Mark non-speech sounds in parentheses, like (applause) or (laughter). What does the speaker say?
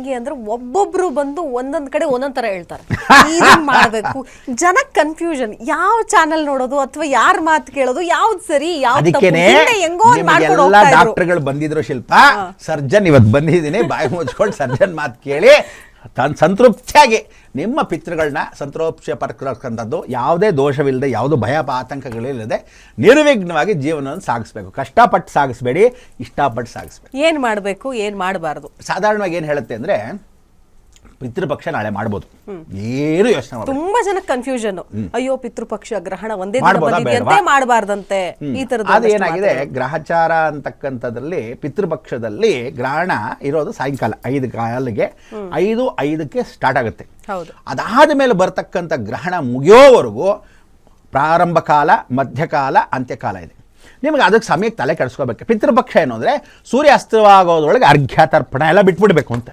ಹೆಂಗೆ ಅಂದ್ರೆ ಒಬ್ಬೊಬ್ರು ಬಂದು ಒಂದೊಂದ್ ಕಡೆ ಒಂದೊಂದ್ ತರ ಹೇಳ್ತಾರೆ. (laughs) ಇದನ್ ಮಾಡ್ಬೇಕು. ಜನ ಕನ್ಫ್ಯೂಷನ್ ಯಾವ ಚಾನೆಲ್ ನೋಡೋದು ಅಥವಾ ಯಾರ ಮಾತು ಕೇಳೋದು ಯಾವ್ದು ಸರಿ ಯಾವ್ದು? ಅದಕ್ಕೇನೆ ಹೆಂಗೋ ಒಂದ್ ಮಾಡ್ಕೊಂಡು ನಿಮಗೆಲ್ಲ ಹೋಗ್ತಾ ಇದ್ರು. ಡಾಕ್ಟರ್ಗಳು ಬಂದಿದ್ರು ಶಿಲ್ಪ. ಸರ್ಜನ್ ಇವತ್ತು ಬಂದಿದ್ದೀನಿ ಬಾಯಿ ಮುಚ್ಕೊಂಡು ಸರ್ಜನ್ ಮಾತು ಕೇಳಿ. ತನ್ ಸಂತೃಪ್ತಿಯಾಗಿ ನಿಮ್ಮ ಪಿತೃಗಳನ್ನ ಸಂತೃಪ್ತಿಯ ಪರ್ಕಂಥದ್ದು ಯಾವುದೇ ದೋಷವಿಲ್ಲದೆ ಯಾವುದು ಭಯ ಆತಂಕಗಳಿಲ್ಲದೆ ನಿರ್ವಿಘ್ನವಾಗಿ ಜೀವನವನ್ನು ಸಾಗಿಸ್ಬೇಕು. ಕಷ್ಟಪಟ್ಟು ಸಾಗಿಸ್ಬೇಡಿ ಇಷ್ಟಪಟ್ಟು ಸಾಗಿಸ್ಬೇಕು ಏನು ಮಾಡಬೇಕು ಏನು ಮಾಡಬಾರ್ದು? ಸಾಧಾರಣವಾಗಿ ಏನು ಹೇಳುತ್ತೆ ಅಂದರೆ ಪಿತೃಪಕ್ಷ ನಾಳೆ ಮಾಡ್ಬೋದು. ಏನು ಯೋಚನೆ ತುಂಬಾ ಜನ ಕನ್ಫ್ಯೂಷನ್ ಅಯ್ಯೋ ಪಿತೃಪಕ್ಷ ಗ್ರಹಣ ಒಂದೇ ಮಾಡಬಾರ್ದಂತೆ. ಈ ತರದ ಅದು ಏನಾಗಿದೆ? ಗ್ರಹಚಾರ ಅಂತಕ್ಕಂಥದ್ರಲ್ಲಿ ಪಿತೃಪಕ್ಷದಲ್ಲಿ ಗ್ರಹಣ ಇರೋದು ಸಾಯಂಕಾಲ ಐದು ಕಾಲಿಗೆ. ಐದು ಐದಕ್ಕೆ ಸ್ಟಾರ್ಟ್ ಆಗುತ್ತೆ. ಅದಾದ ಮೇಲೆ ಬರ್ತಕ್ಕಂಥ ಗ್ರಹಣ ಮುಗಿಯೋವರೆಗೂ ಪ್ರಾರಂಭ ಕಾಲ ಮಧ್ಯಕಾಲ ಅಂತ್ಯಕಾಲ ಇದೆ. ನಿಮಗೆ ಅದಕ್ಕೆ ಸಮಯಕ್ಕೆ ತಲೆ ಕೆಡಿಸ್ಕೋಬೇಕು ಪಿತೃಪಕ್ಷ ಏನು ಅಂದರೆ ಸೂರ್ಯ ಅಸ್ತವಾಗೋದ್ರೊಳಗೆ ಅರ್ಘ್ಯ ತರ್ಪಣ ಎಲ್ಲ ಬಿಟ್ಬಿಡ್ಬೇಕು ಅಂತ.